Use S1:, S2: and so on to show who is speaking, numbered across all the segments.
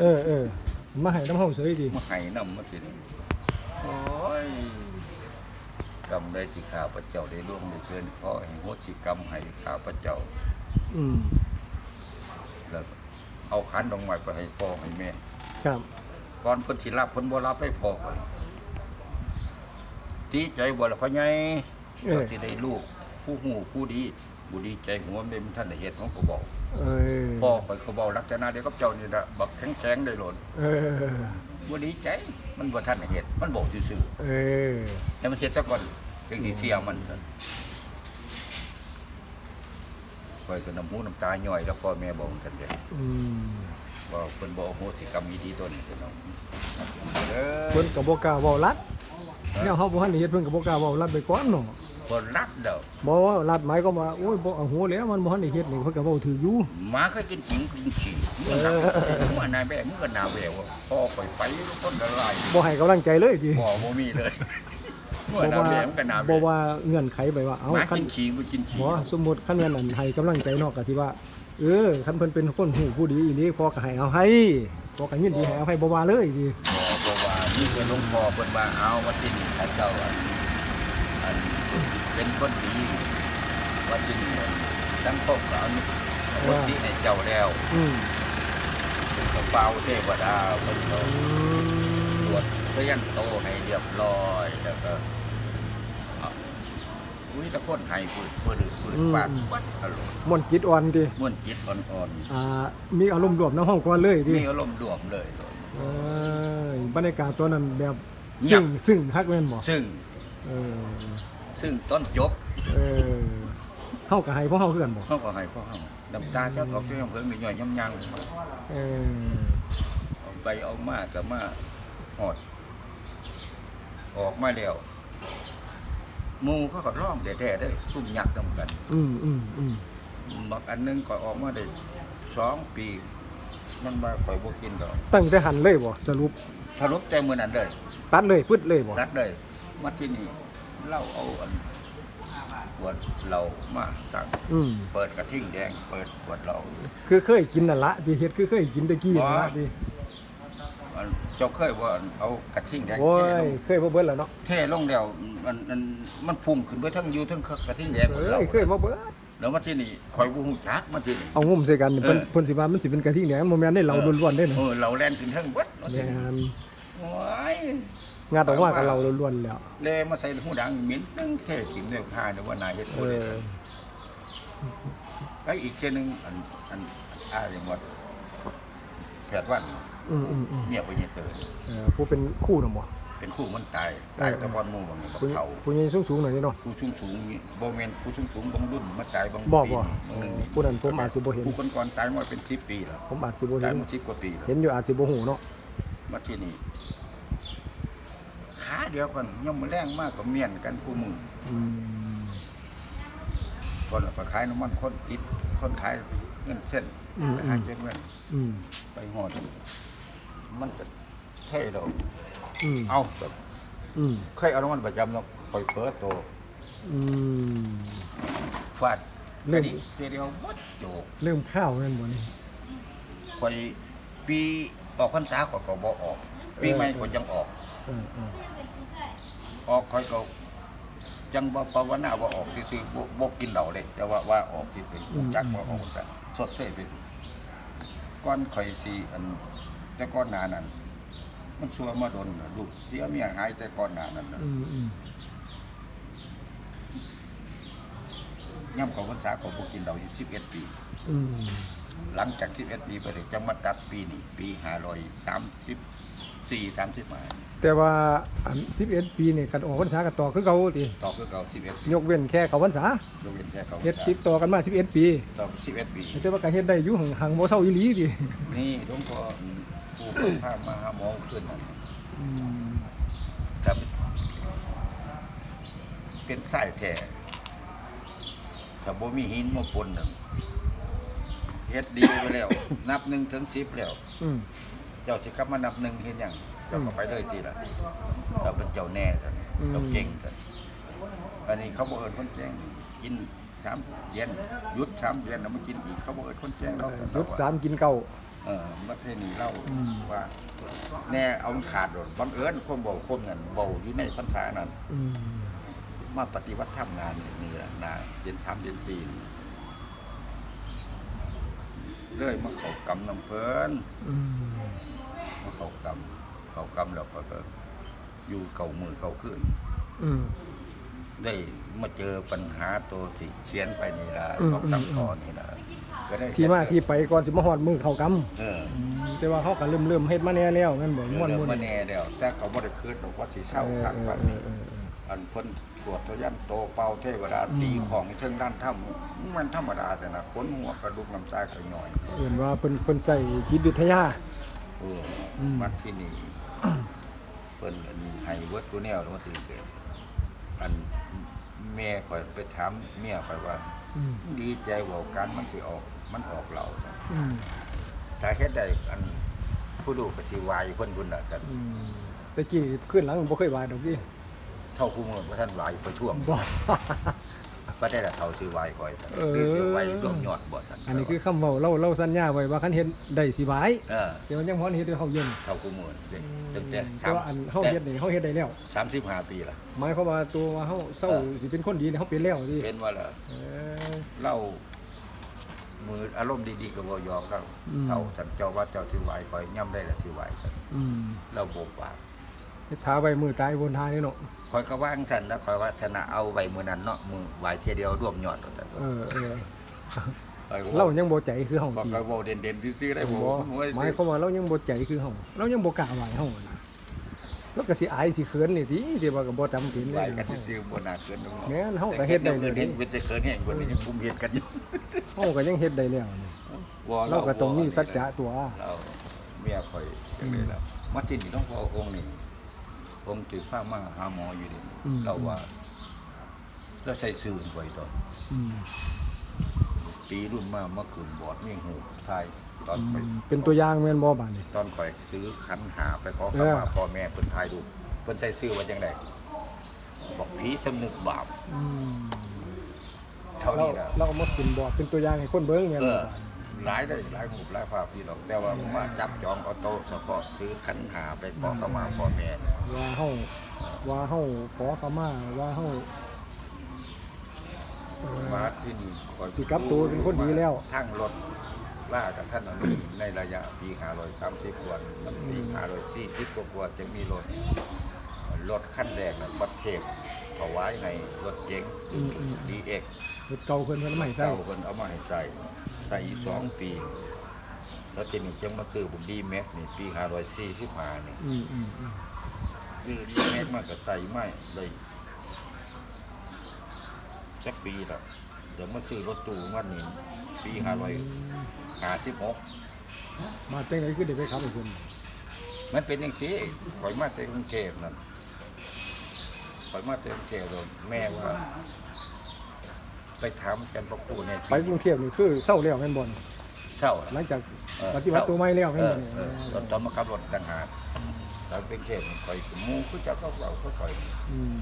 S1: เออเออมาให้น้ำเฮาเสยดี
S2: มาให้นำมาสิโอ้ยกรรมได้ที่ข้าพระเจ้าได้ร่วมได้เกินขอให้โหสิกรรมให้ข้าพระเจ้า
S1: อืม
S2: แล้วเอาขันดอกไม้ไปให้พ่อให้แม่
S1: ครับ
S2: ก่อนเพิ่นสิรับเพิ่นบ่รับให้พ่อก่อนดีใจบ่ล่ะพ่อใหญ่
S1: เออ
S2: เราสิได้ลูกผู้หูผู้ดี บ่ดีใจหัวแม่นท่านได้เฮ็ดของเขาบอก
S1: เออ
S2: พ่อข่อยเขาบอกลักษณะเดียวกับเจ้านี่ล่ะบักแข็งๆได้โลด
S1: เออ
S2: บ่ดีใจมันบ่ทันได้เฮ็ดมันบอกซื่อ
S1: เออ
S2: ๆให้มันเฮ็ดซะก่อนจังสิเสียมันซะข่อยก็น้ำหูน้ำตาย่อยแล้วพ่อแม่บอกกันเด้
S1: อืม
S2: ว่าเพิ่นบ่อโหสิกรรมดีๆตัวนี้ตัวน้องเด้อ
S1: เพิ่นก็บ่กล้าเว้ารัดแนวเฮาบ่ทันได้เฮ็ดเพิ่นก็บ่กล้าเว้ารัดไปก่อนเนาะ
S2: บ่รับเด้อ
S1: บ่ว่ารัดหมายก็ว่าโอ้ยบ่เอาหัวแล้วมันบ่ทันได้เฮ็ดนี่เพิ่นก็เว้าถืออยู่
S2: หมาเคยกินขิงกินขิงเมื่อนักเมื่อนายแม่เมื่อนาแววว่าพ่อข่อยไปต้นละลาย
S1: บ่ให้กำลังใจเลยติ
S2: บ่บ่มีเลยเมื่อ
S1: บ่
S2: นา
S1: ว่า
S2: แววมันก็นาแว
S1: บ่
S2: ว
S1: ว่าเงื่อนไขไปว่าเอ้า
S2: หมา
S1: คัน
S2: กินขิงบ่กินขิง
S1: บ่สมมุติคันแม่นอันให้กำลังใจเนาะก็สิว่าเออคันเพิ่นเป็นคนหูผู้ดีอีหลีพอก็ให้เอาให้พอก็ยินดีให้เอาให้บ่ว่าเลยติ
S2: บ่บ่ว่านี่คือหลวงพ่อเพิ่นว่าเอาว่าที่นี่ข้าเจ้าอันอัน เป็นคนดีว่าที่นี่สังคมก็อนุโมทิให้เจ้าแล้ว
S1: อืม
S2: กระเป๋าเทวดาเพิ่นก็
S1: อื
S2: ตร
S1: ม
S2: วจเสียนโตให้เรียบร้อยแล้วก็เอาอุ้ยตะคนให้ปืดปืดปืดปากวัดอารมณ์
S1: มนต์จิตอ่อนติ
S2: ม่วนจิตอ่อน
S1: อ่ามีอารมณ์รวมในห้องก่อนเลย
S2: ๆ
S1: ติ
S2: มีอารมณ์รวมเลย
S1: เอ้ยบรรยากาศตัวนั้นแบบ
S2: เงีย
S1: ซึ่
S2: บ
S1: งซึ่งคักแม่นบ่
S2: ซึ่ง
S1: เออ
S2: ซึ่งต้นจบ
S1: เออเฮาก็ให้เพราะเฮาคือกันบ่
S2: เขาก็ให้พ่อเฮาน้ำตาเจ้าออกเจ้าเพิ่งมีย่อยย่ำยัง
S1: เออ
S2: เอาไปเอามาก็มาหอด ออกมาแล้วหมูเขาก็ร้องแท้ๆได้ซุ่มยักษ์นำกัน
S1: อืมอืมอืม
S2: บักอันหนึงก็ออกมาได้สองปี มันมาข่อยบ่กินดอก
S1: ตั้งแต่หันเลยบ่สรุป
S2: ทะลุใจมือนั้นเลย
S1: ตัดเลยปึ๊ดเลยบ่
S2: รัดเลย มาที่นี่เล่าเอาอันขวดเรามาตั้ง
S1: อืม
S2: เปิดกระทิ่งแดง เปิดขวดเรา
S1: คือเคยกินนั่นละที่เฮ็ดคือเคยกินตะกี้นั่นละ
S2: บ่
S1: ที่
S2: อันเจ้าเคยว่าเอากระทิ่งแดง
S1: โอ้
S2: เทล
S1: ย
S2: ง
S1: เคยบ่เบิดแล้วเนาะ
S2: เทลงแล้วมันมันมันพุ่งขึ้นไปทั้งอยู่ทั้งกระทิ่งแดงหมด
S1: เอ้
S2: เรา
S1: ยเคยบ่เบิด
S2: แล้วมาที่นี่ข่อยบ่ฮู้จักมาที่นี่
S1: เอางุ่มใส่กันเพิ่น
S2: เออ
S1: เพิ่นสิว่ามันสิเป็นกะทิแหนมบ่แม่นได้เหล้าล้วนๆเด้
S2: เอ
S1: นะ
S2: อเราแล่นขึ้นทั้งเบิดมา
S1: แม่
S2: ที่นี่
S1: น
S2: โอ้ย
S1: งัดออกมาก็เหล้าล้วนๆแล้ว
S2: เลมาใส่หูดังเหม็นตึ้งเทถิ่มเดียวพาเดี๋ยวว่านายเฮ็ด
S1: เอ
S2: บ่ได้
S1: อ
S2: แล้วอีกเช่นหนึงอันอันอะไรหมดแพทย์วัน
S1: อืมอืมอืม
S2: เมียไปเยเตือน
S1: เออผู้เป็นคู่น่ะบ่
S2: เป็นคู่มันตายตายแตะกอนหมู่บางบัก
S1: ผู้
S2: เฒ่า
S1: ผู้ใหญ่สูงๆหน่อยนี่เนาะ
S2: ผู้สูงสูงนี่บ่แม่นผู้สูงสูงบางรุ่นมาตายบาง
S1: บ่
S2: ปี
S1: บ่
S2: นี่บางหนึงนี่
S1: ผู้นั้นผมอาจสิบ่เห็น
S2: ผู้คนก่อนตายมาเป็น10ปีแล้ว
S1: ผมอาจสิบ่
S2: ตา
S1: เห็
S2: ย
S1: น
S2: มา10กว่าปีแล้ว
S1: เห็นอยู่อาจสิบ่ฮู้เนาะ
S2: มาที่นี่ ขาเดียวกันยังมาแรงมากกว่าเมียนกันกูมึง
S1: อืม
S2: คนก็ขายน้ำมันคนติดคนขายเงินเส้น
S1: อืม
S2: ไปหาเจ็บเงิน
S1: อืม
S2: ไปหอดมันจะเท่เรา
S1: อืม
S2: เอาแบบ
S1: อืม
S2: เคยเอาน้ำมันประจำเนาะคอยเปิดตัว
S1: อืม
S2: ฟาด
S1: เล่
S2: กระ
S1: น
S2: ดิเทีเดียววัดโจก
S1: เริ่มข้าวนั่นบ่นี่
S2: คอยปีออกพรรษาขอยก็บ่ออก ปีใหม่ขอยจังออก
S1: เออเออ
S2: ออกคอยก็จังบ่ภาวนาว่าออกซื่อๆบ่บ่กินเหล้าเลยแต่ว่าว่าออกซื่อๆบ่จักว่าออกแต่สดเสยไปก่อนคอยสิอัน แต่ก่อนหน้านั้น มันชัวมาโดนน่ะลูกเสียเมียหายแต่ก่อนหน้านั้นน่ะ
S1: อืมอืม
S2: ย่ำเขาพรรษาเขาบ่กินเหล้าอยู่11ปี
S1: อืม
S2: หลังจาก11ปีไปเลยจังมาตัดปีนี้ปี 534 30มา
S1: แต่ว่าอัน11ปีนี่คันออกพรรษาก็ต่อคือเก่าติ
S2: ต่อคือเก่า11ปี
S1: ยกเว้นแค่เข้าพรรษาย
S2: กเว้นแค่เขาพรรษา
S1: เฮ็ดติดต่อกันมา11 ปี
S2: ต่อ11ปี
S1: แต่ว่าก็เฮ็ดได้อยู่ห่างๆบ่เซาอีหลีติ
S2: นี่หลวงพ่อผู้เพิ่นพามาหาหมอขึ้นนั่น
S1: อืม
S2: ครับเป็นสายแท้ถ้าบ่มีหินมาปนนั่นเฮ็ดดีไปแล้ว นับหนึ่งถึง10แล้ว
S1: อืม
S2: เจ้าสิกลับมานับหนึ่งเฮ็ดหยังเจ้าก็ไปเลยทีละเจ้าเป็นเจ้าแน่กันเจ้าเก่งกันอันนี้เขาบ่เอิ้นคนแจ้งกินสามเย็นหยุดสามเย็นแล้วมากินอีกเขาบ่เอิ้นคนแจ้งเรา
S1: หยุดสามกินเก้า
S2: เอออมาเทนี่เล่า
S1: อืม
S2: ว่าแน่เอามันขาดโดดบังเอิญคนเบาคนนั้นเบาอยู่ในพรรษานั้น
S1: อืม
S2: มาปฏิวัติธรรมงานนี่แหละนาเย็นช้ำเย็นจีน เรื่อยมาเขากำน้ำเพลิน
S1: อืม
S2: มาเขากำเขากำแล้วก็อยู่เก่ามือเขาขึ้น
S1: อืม
S2: ได้มาเจอปัญหาตัวสิเชียนไปนี่ละ
S1: อืม
S2: สองสาม
S1: อืม
S2: ตอนนี่ละ ก็ได้
S1: ที่มาที่ไปก่อนสิมาฮอดมือเข้ากำ
S2: เออ
S1: อืมแต่ว่าเขาก็เริ่มเริ่มเฮ็ดมาแน่แล้วแม่นบ่ม่วน
S2: เริ่ม
S1: ม่วน
S2: มาแน่แล้วแต่เขาบ่ได้คืนดอกว่าสิเศร้าคักวันนี้
S1: เออเออเออ
S2: อันเพิ่นสวดทยันโตเป่าเทวดา
S1: อืม
S2: ตีของเชิงด้านถ้ำมันธรรมดาแต่นะขนหัวกระดูกน้ำตากันหน่อย
S1: เห็นว่าเพิ่นเพิ่นใส่จิตวิทยา
S2: เออ
S1: อืม
S2: มาที่นี่เพิ่นอันนี้ให้เวิร์ดตัวแนวแล้วมาถึงเกิดอันแม่ข่อยไปถามเมียข่อยว่า
S1: อืม
S2: ดีใจว่าการมันสิออก มันออกเราจ้ะ
S1: อืม
S2: ถ้าเฮ็ดได้อันผู้ดูก็สิวายเพิ่นพุ่นน่ะจ้ะ
S1: อืมแตะกี้ขึ้นหลังบ่เคยว่าดอกพี่
S2: เท่าผู้มือบ่ท่านวายข่อยท่วง
S1: บ่
S2: บ่ได้ละเท่าสิวายข่อยจ้ะ
S1: เออ
S2: คือสิวายรวมยอดบ่ท่าน
S1: อันนี้คือคำเว้าเราเราสัญญาไว้ว่าคันเฮ็ดได้สิบาย
S2: เออ
S1: เดี๋ยวยังพอนเฮ็ดให้เฮาเย็น
S2: เท่าผู้มือเด้ตั้งแต่
S1: แต่ว่าอันเฮาเฮ็ดนี่เฮาเฮ็ดได้แล้ว
S2: สามสิบห้าปีละ
S1: หมายความว่าตัวว่าเฮาเศร้าสิเป็นคนดีนี่เฮาเป็นแล้วสิ
S2: เป็นว่าละ
S1: เออ
S2: เล่า มืออารมณ์ดีๆก็บ่ยอมแล้ว
S1: อืม
S2: เท่าฉันเจ้าว่าเจ้าสิไหวคอยย่ำได้ละสิไหวฉัน
S1: อืม
S2: เราโบกปาก
S1: เฮ็ดท้าไว้มือตายบนทางนี่เนาะ
S2: คอยก็ว่างฉันแล้วคอยว่าชนะเอาไว้มือนั้นเนาะมือไหวเทียเดียวร่วมยอดเอาแต่
S1: เออเออ
S2: ข้อยก็
S1: เรายังบ่ใจคือเฮา
S2: บอก
S1: ติ
S2: ก็บ่เด่นๆซื่อๆได้บ่
S1: บ่
S2: ผมว่า
S1: หมายความว่าเรายังบ่ใจคือเฮาเรายังบ่กล้าไหวเฮานะ แล้วก็สิอายสิเขินนี่ติที่ว่าก็บ่จำเป็น
S2: ไหว
S1: เลย
S2: กันซื่อๆบ่น่าเกินดอก
S1: แม่นเฮาก็เฮ็ดได้
S2: เล
S1: เลยย
S2: เห็นเป็นจะเกินแห่งกว่านี้ยังคุมเฮ็ดกันอยู่
S1: เฮาก็ยังเฮ็ดได้แล้วนี่
S2: ว่
S1: เราก็ต้องมีสัจจะตัว
S2: เราเมียคอยจังเลยแล้วมาที่นี่ต้องพอองค์นี่องค์ถือผ้ามาหาหมออยู่นี่
S1: อืม
S2: เราว่าเราใส่ซื่อไว้ตอน
S1: อืม
S2: ปีรุ่นมาเมื่อคืนบอดมีหูไทย ตอน
S1: อื
S2: ไป
S1: มเป็นตัวอย่างแม่นบ่บาดนี้
S2: ตอนคอยซื้อขันหาไปขอ
S1: เอ
S2: เข้า
S1: อ
S2: มาพ่อแม่เพิ่นทายดูเพิ่นใส่ซื้อว่าจังไดบอกผีสำนึกบาป
S1: อืม
S2: เท่า
S1: เรา
S2: นี้แหละ
S1: เราเอามาขึ้นบ่เป็นตัวอย่างให้คนเบิ่งแม่น
S2: เอ
S1: บ่
S2: อหลายได้หลายหูหลายภาพพี่หรอกแต่ว่ามาจับจองเอาโต๊ะเฉพาะซื้อขันหาไปขอเข้ามาพ่อแม่
S1: ว่าเฮาว่าเฮาขอเข้ามาว่าเฮาเอ่อ
S2: มาที่นี่ขอ
S1: สิกลับตัวเป็นคนดีแล้ว
S2: ทั้งรถ ล่ากับท่านอันนี้ในระยะปีหาร้อยสามสิบกว่ามันปีหาร้อยสี่สิบกว่าจะมีรถรถขั้นแรกนะบัดเทพถวายในรถเก๋ง
S1: อืมอืม
S2: ดีเอ็ก
S1: รถเก่าเพิ่นเพิ่นไม่ใส่
S2: เจ้าคนเอามาให้ใส่ใส่อีกสองปี แล้วทีนี้จังมาซื้อบุดีแม็กนี่ปีหาร้อยสี่สิบห้านี่
S1: อืมอืมอืม
S2: คือดีแม็กมาก็ใส่ไม่เลยจักปีแล้วเดี๋ยวมาซื้อรถตู้วันนี้ปีหาร้อยหาสิบหก
S1: มาจังไดคือได้ไปขับให้เพิ่น
S2: มันเป็นอย่างนี้ข่อยมาแต่กรุงเทพนั่นข่อยมาแต่กรุงเทพแล้วแม่ว่า ไปถามจันทร์ประคูเนี่ย
S1: ไปกรุงเทพนี่คือเศร้าแล้วแม่นบ่
S2: เศร้า
S1: หลังจาก
S2: เออ
S1: ปฏิวัติตัวใหม่แล้ว
S2: เอ
S1: แม่น
S2: อ
S1: บ่
S2: เออตอนตอนมาขับรถต่างหากตอนเป็นเทพข่อยก็หมูคือจะก็เราก็ข่อย
S1: อืม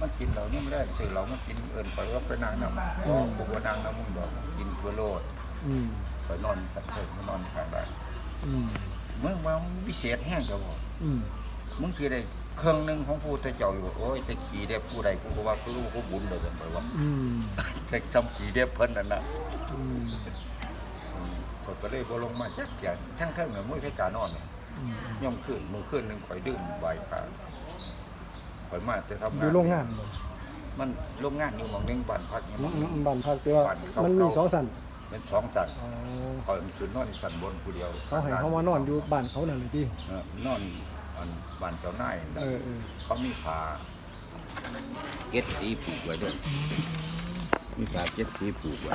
S2: มันกินเราเนี่ยไม่ได้ซื้อเรามันกินเอินข่อยว่าไปนางนำบอกผมว่านางนำมึงดอกกินตัวโลด
S1: อืม
S2: ข่อยนอนสักเถิดมานอนข้างบ้าน
S1: อืม
S2: มึงว่ามึงวิเศษแห้งจะบอก
S1: อืม
S2: มึงคือได้เครื่องหนึ่งของผู้เจ้าอยู่โอ้ยแต่ขี่ได้ผู้ใดกูก็ว่ากูรู้กูบุญเลยกันไปว่า
S1: อืม
S2: แต่จำขี่ได้เพิ่นนั่นน่ะ
S1: อืม
S2: อืมข่อยก็เลยบ่ลงมาจักอย่างทั้งเทิงเนี่ยมื้อแค่การนอนเนี่ย
S1: อืม
S2: ย่อมขึ้นมื้อขึ้นหนึงข่อยดื่มใบปลา ข่อยมาแต่ทำงาน
S1: อยู่โรงงานบ่
S2: มันโรงงานอยู่หม่องหนึงบ้านพักอยู่หม่องหนึง
S1: บ้านพักแต่ว่า
S2: บ้านเก่าๆ
S1: มันมีสองสัน
S2: เป็นสองสัน
S1: อ๋อ
S2: ข่อยคือนอนสันบนผู้เดียว
S1: เขาให้เขามานอนอยู่บ้านเขานั่นเลยที่
S2: เออนอนอันบ้านเจ้านายนั่น
S1: เออเออ
S2: เขามีผ้าเก็ดสีผูกไว้ด้วยมีผ้าเก็ดสีผูกไว้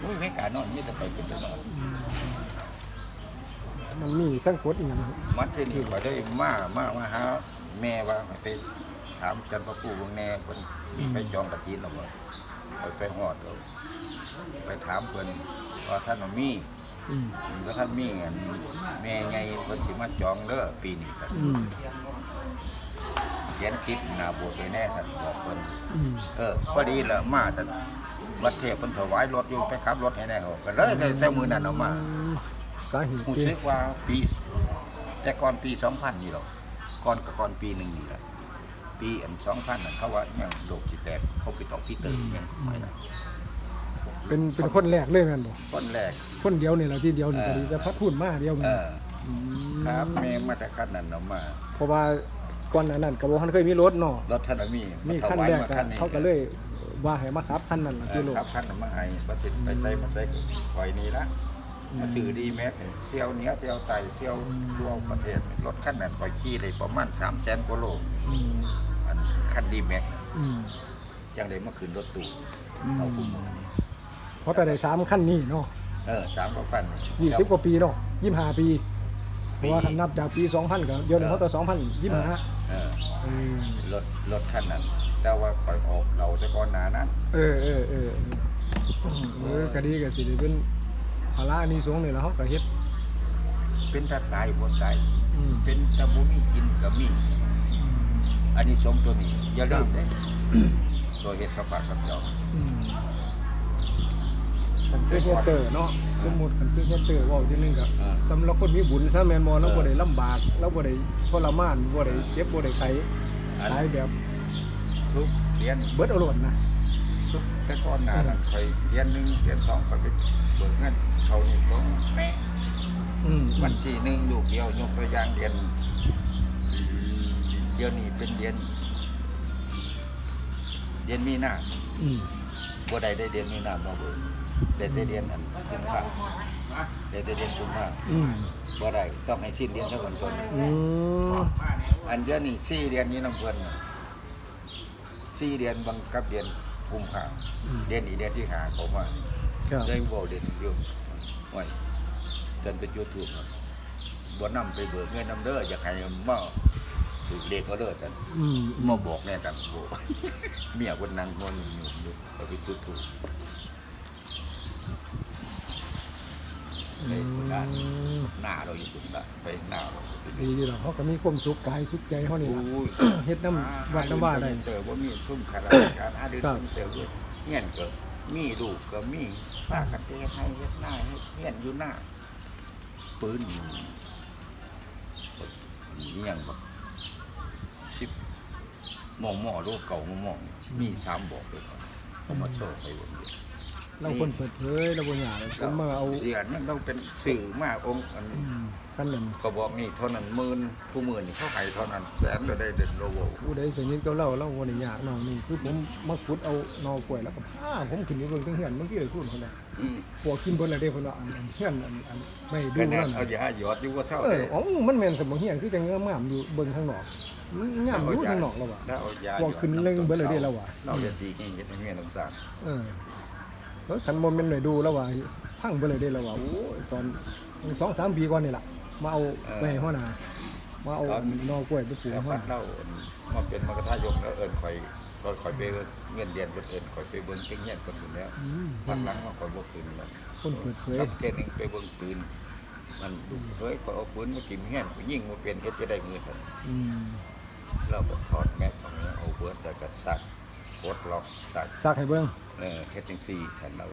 S2: โอ้ยไม่การนอนนี่จะไปขึ้นไปนอน
S1: มันมีสังกดอีกอย่าง
S2: มัดที่นี่ก็ได้มามามาหา แม่ว่าให้ไปถามจันทร์พระปู่วงแน่คนมีไปจองกระถินหรอบ่ไปไปหอดเอาไปถามเพิ่นว่าท่านว่ามี
S1: อืม
S2: แล้วท่านมีอันแม่ไงเพิ่นสิมาจองเด้อปีนี้ครับ
S1: อืม
S2: เขียนติดหน้าโบสถ์ไว้แน่สันบอกเพิ่น
S1: อืม
S2: เออพอดีละมาท่านวัดเทพเพิ่นถวายรถอยู่ไปขับรถให้แน่เขาก็เลยได้แต่มือนั้นเอามา
S1: อืมสาเหตุ
S2: รู้
S1: ที่
S2: สึกว่าปี แต่ก่อนปี 2000 นี่หรอก ก่อนกับก่อนปีหนึ่งนี่แหละปีอัน2000นั่นเขาว่ายังโลกสิแตกเขาไปต่อพีเตอร์ยังไม่นะ
S1: เป็นเป็นคนแรกเลยแม่นบ่
S2: คนแรก
S1: คนเดียวนี่แหละที่เดียวนี่ก็ดีแต่พัดทุนมาเดียว
S2: เอ
S1: นี่
S2: อ
S1: ม
S2: ครับแม่มาแต่คันนั้นเอามา
S1: เพราะว่าก่อนหน้านั้นก็บ่ทันเคยมีรถเนาะ
S2: รถท่านมี
S1: มี
S2: ถ
S1: คัน
S2: วาย
S1: แรก
S2: มา
S1: ก็
S2: คันนี้
S1: เขาก็เลยว่าให้มาขับคันนั้นล่ะ
S2: เอ
S1: ที่
S2: อ
S1: โลก
S2: ครับคันนั้นมาให้ประสิทธิ์ไปใช้มาใช้คอยนี้ละ
S1: อืม
S2: มาซื้อดีแม็กเนี่ยเที่ยวเหนี้ยเที่ยวไตเที่ยวทั่วประเทศรถคันนั้นคอยขี่ได้ประมาณ3แสนกว่าโล
S1: อืม
S2: อันคันดีแม็ก
S1: อืม
S2: จังได้มาขึ้นรถตู้
S1: อืม
S2: เอาคุ้มมือ
S1: เพราะแต่ได้สามคันนี้เนาะ
S2: เออสามกว่าพัน
S1: ยี่สิบกว่าปีเนาะยี่ห้าปีเพ
S2: ปี
S1: ราะว่าคันนับจากปีสองพันก็เดี๋ยวนี้เขาต่อสองพันยี่ห้า
S2: เออ
S1: เออ
S2: รถรถคันนั้น แต่ว่าคอยออกเราแต่ก่อนหนานั้น
S1: เออเออเออเออเออก็ดีก็สิได้เป็น ภาระอันนี้สงส์นี่แหล้วเขาก็เฮ็ด
S2: เป็นตาตายบนตาย
S1: อืม
S2: เป็นตะบุมีกินกับมี อันนี้สมตัวนี้ อย่าลืมเด้ ตัวเห็ดกับปากกับเจ้า
S1: อืมกันคือเฮ็ดเตอร์เนาะสมมุติกันคือเฮ็ดเตอร์เว้าจังนึงก็
S2: อ่า
S1: สำหรับคนมีบุญซะแม่นบ่เรา
S2: เออ
S1: บ่ได้ลำบากเราบ่ได้ทรมานบ่ได้เจ็บบ่ได้ไข้
S2: อัน
S1: ขายแบบ
S2: ทุกเรียน
S1: เบิดเอาโลดนะ
S2: ทุกแต่ก่อนหนานั้นคอยเรียนหนึ่งเรียนสองคอยไปเบิกเงินเขานี่ต้องแม่
S1: อืม
S2: วันที่หนึ่งลูกเดียวยกตัวอย่างเรียนเดี๋ยวนี้เป็นเรียนเรียนมีหน้า
S1: อืม
S2: บ่ได้ได้เรียนมีหน้าบ่เบิกได้ได้เรียนอันกุมภาได้ได้เรียนกุมภา
S1: อืม
S2: บ่ได้ต้องให้สิ้นเดือนเท่ากันต้น
S1: อืม
S2: อันเดือนนี้สี่เดือนนี้น้ำเพิ่นน่ะสี่เดือนบังกับเดือน กุมภาเดือนนี้เดือนที่หาเขามา
S1: ครับ
S2: ได้บ่เดือนอยู่ไว้จนเป็นยูทูบบ่นำไปเบิกเงินนำเด้ออยากให้มาถูกเด็กก็เด้อจัน
S1: อืม
S2: มาบอกแน่จันโบ เมียคนนั่งงอนอยู่อยู่เอาไปยูทูบ ในคนนั้นหน้าเราอยู่ตรงนั้นไปหน้าเราอยู่ตรง
S1: ดี
S2: นี้
S1: ดีหรอกเขาก็มีความสุขกายสุขใจเขานี่ล่ะ
S2: อุ้ย
S1: เฮ็ดน้ำวัดน้ำว่าได้
S2: เติบว่ามีซุ่มขาราชการอาเดิน
S1: ครับ
S2: เติบด้วยเงี้ยนก็มีลูกก็มีป้ากันเตะให้เฮ็ดหน้าให้เงี้ยนอยู่หน้าปืนเงี้ยงแบบสิบหมองหม้อลูกเก่าหมองหม้อมีสามบอกเลยครับเอามาโชว์ไปบนเดียว
S1: เราคนเปิดเผยเราบ่อยากเลยผมมาเอา
S2: เสียนี่ต้องเป็นสื่อมาองค์อัน
S1: อืมคันนั้น
S2: ก็บอกนี่เท่านั้นหมื่นผู้หมื่นนี่เขาให้เท่านั้นแสนเลยได้เด็ดโลโว
S1: ผู้ใดสนิทกับเราเราบ่ได้ยากน้องนี่คือผมมาขุดเอานอกล้วยแล้วก็พาผมขึ้นอยู่เบิ่งทั้งเฮือนเมื่อกี้เลยพูดคนน่ะ
S2: อืม
S1: พวกกินเบิ่นแล้วเด้เพิ่นว่าอันอันเฮือนอันอันไม่ดู
S2: คะแน
S1: นั่
S2: น
S1: น
S2: เอาอย่าหยอดอยู่ว่าเศร้า
S1: เอ
S2: เล
S1: อยอ๋อมันแม่นสมองเฮียนคือจังงามๆอยู่เบิ่งข้างนอกมันงามอยู่ข้างนอกแล้วว่ะ
S2: ถ้าเอายา
S1: พวกขึ้นเร่งเบิดเลยเด้เราว่ะ
S2: เราจะดีเงี้ยเงี้ยเงี้ยน้ำตาล
S1: เออเออคันบ่แม่นได้ดูแล้วว่าพังเบิดเลยเด้แล้วว่าโอ้ยตอนสองสามปีก่อนนี่ล่ะมาเอาไปให้หัวหน้ามาเอานอกล้วยไปปลูก
S2: แล้ว
S1: ให้หัว
S2: พั
S1: ห
S2: ด
S1: น้า
S2: เล่ามาเป็นมรรคทายกแล้วเอิญคอยคอยคอยไปเงินเดือนเอิญคอยไปเบิ้งเก่งเงี้ยคนอยู่แล้ว
S1: อืม
S2: พักหลังมาคอยบ่คืนแล้ว
S1: คนเปิดเผย
S2: ครับเจนึงไปเบิ้งปืนมันดูเฮ้ยคอยเอาปืนมากินเงี้ยยิงมาเป็นเฮ็ดจะได้มือทัน
S1: อืม
S2: เราก็ถอดแม็กออกมาเอาเบิร์ดแต่ก็สักกดล็อกสัก
S1: ซักให้เบิ่ง
S2: เออเฮ็ดจังซี่ทันเรา